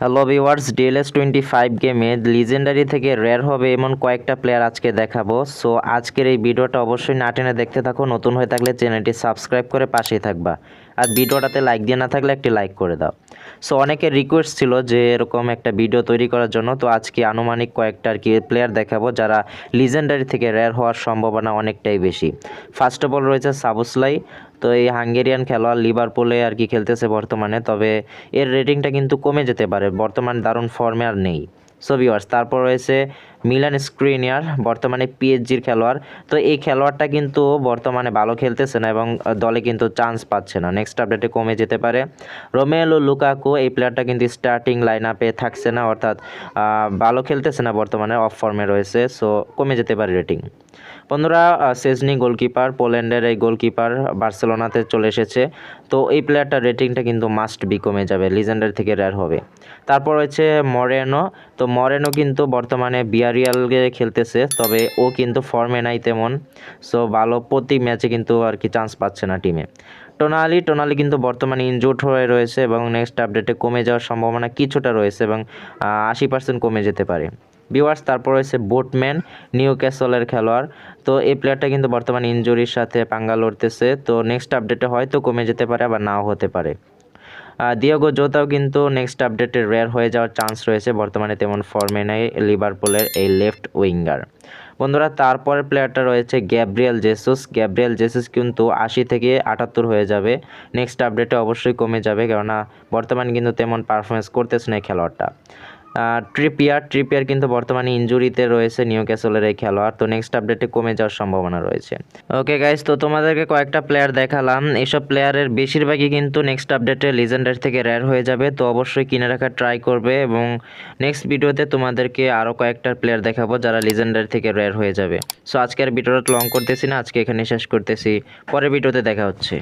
Hello viewers DLS twenty five গেমে legendary থেকে rare হবে এমন কয়েকটা প্লেয়ার আজকে দেখাবো। সো আজকের এই ভিডিওটা অবশ্যই না টেনে দেখতে থাকো। নতুন হয়ে থাকলে চ্যানেলটি সাবস্ক্রাইব করে পাশেই থাকবা। আর ভিডিওটাতে লাইক দিয়ে না থাকলে একটি লাইক করে দাও। সো অনেকের রিকোয়েস্ট ছিল যে এরকম একটা ভিডিও তৈরি করার জন্য। তো আজকে আনুমানিক কয়েকটা আর কি প্লেয়ার দেখাবো যারা লিজেন্ডারি থেকে রেয়ার হওয়ার সম্ভাবনা অনেকটাই বেশি। ফার্স্ট অফ অল রয়েছে সাবুসলাই তো এই হাঙ্গেরিয়ান খেলোয়াড় লিভারপুলে আর কি খেলতেছে বর্তমানে। তবে এর রেটিংটা কিন্তু কমে যেতে পারে। বর্তমান দারুণ ফর্মে আর নেই। সো ভিওয়ার্স তারপর রয়েছে মিলান স্ক্রিনিয়ার, বর্তমানে পিএইচজির খেলোয়াড়। তো এই খেলোয়াড়টা কিন্তু বর্তমানে ভালো খেলতেছে না এবং দলে কিন্তু চান্স পাচ্ছে না। নেক্সট আপডেটে কমে যেতে পারে। রোমেলো লুকাকো, এই প্লেয়ারটা কিন্তু স্টার্টিং লাইন আপে থাকছে না, অর্থাৎ ভালো খেলতেছে না বর্তমানে অফ ফর্মে রয়েছে। সো কমে যেতে পারে রেটিং বন্ধুরা সেজনি গোলকিপার, পোল্যান্ডের এই গোলকিপার বার্সেলোনাতে চলে এসেছে। তো এই প্লেয়ারটার রেটিংটা কিন্তু মাস্ট বি কমে যাবে লিজেন্ডার থেকে রেয়ার হবে। তারপর হচ্ছে মরেনো। তো মরেনো কিন্তু বর্তমানে বিয়ারিয়ালকে খেলতেছে, তবে ও কিন্তু ফর্মে নাই তেমন। সো ভালো প্রতি ম্যাচে কিন্তু আর কি চান্স পাচ্ছে না টিমে টোনালি টোনালি কিন্তু বর্তমানে ইনজুর্ড হয়ে রয়েছে এবং নেক্সট আপডেটে কমে যাওয়ার সম্ভাবনা কিছুটা রয়েছে এবং আশি পার্সেন্ট কমে যেতে পারে। ভিওয়ার্স তারপর রয়েছে বোটম্যান নিউ ক্যাসলের খেলোয়াড়। তো এই প্লেয়ারটা কিন্তু বর্তমানে ইনজুরির সাথে পাঙ্গা লড়তেছে তো নেক্সট আপডেটে হয়তো কমে যেতে পারে, আবার নাও হতে পারে। দিয়াগো জোতাও কিন্তু নেক্সট আপডেটে রেয়ার হয়ে যাওয়ার চান্স রয়েছে। বর্তমানে তেমন ফর্মে নেই লিভারপুলের এই লেফট উইঙ্গার বন্ধুরা, তারপরের প্লেয়ারটা রয়েছে গ্যাব্রিয়েল জেসুস গ্যাব্রিয়েল জেসুস কিন্তু আশি থেকে আটাত্তর হয়ে যাবে। নেক্সট আপডেটে অবশ্যই কমে যাবে, কেননা বর্তমানে কিন্তু তেমন পারফরমেন্স করতেছে না খেলোয়াড়টা। ট্রিপিয়ার ট্রিপিয়ার কিন্তু বর্তমানে ইনজুরিতে রয়েছে নিউ ক্যাসলের এই খেলোয়াড়। তো নেক্সট আপডেটে কমে যাওয়ার সম্ভাবনা রয়েছে। ওকে গাইজ তো তোমাদেরকে কয়েকটা প্লেয়ার দেখালাম। এসব প্লেয়ারের বেশিরভাগই কিন্তু নেক্সট আপডেটে লিজেন্ডার থেকে রেয়ার হয়ে যাবে। তো অবশ্যই কিনে রাখার ট্রাই করবে এবং নেক্সট ভিডিওতে তোমাদেরকে আরও কয়েকটা প্লেয়ার দেখাবো যারা লিজেন্ডার থেকে রেয়ার হয়ে যাবে। সো আজকের ভিডিওটা লং করতেছি না, আজকে এখানে শেষ করতেছি। পরের ভিডিওতে দেখা হচ্ছে।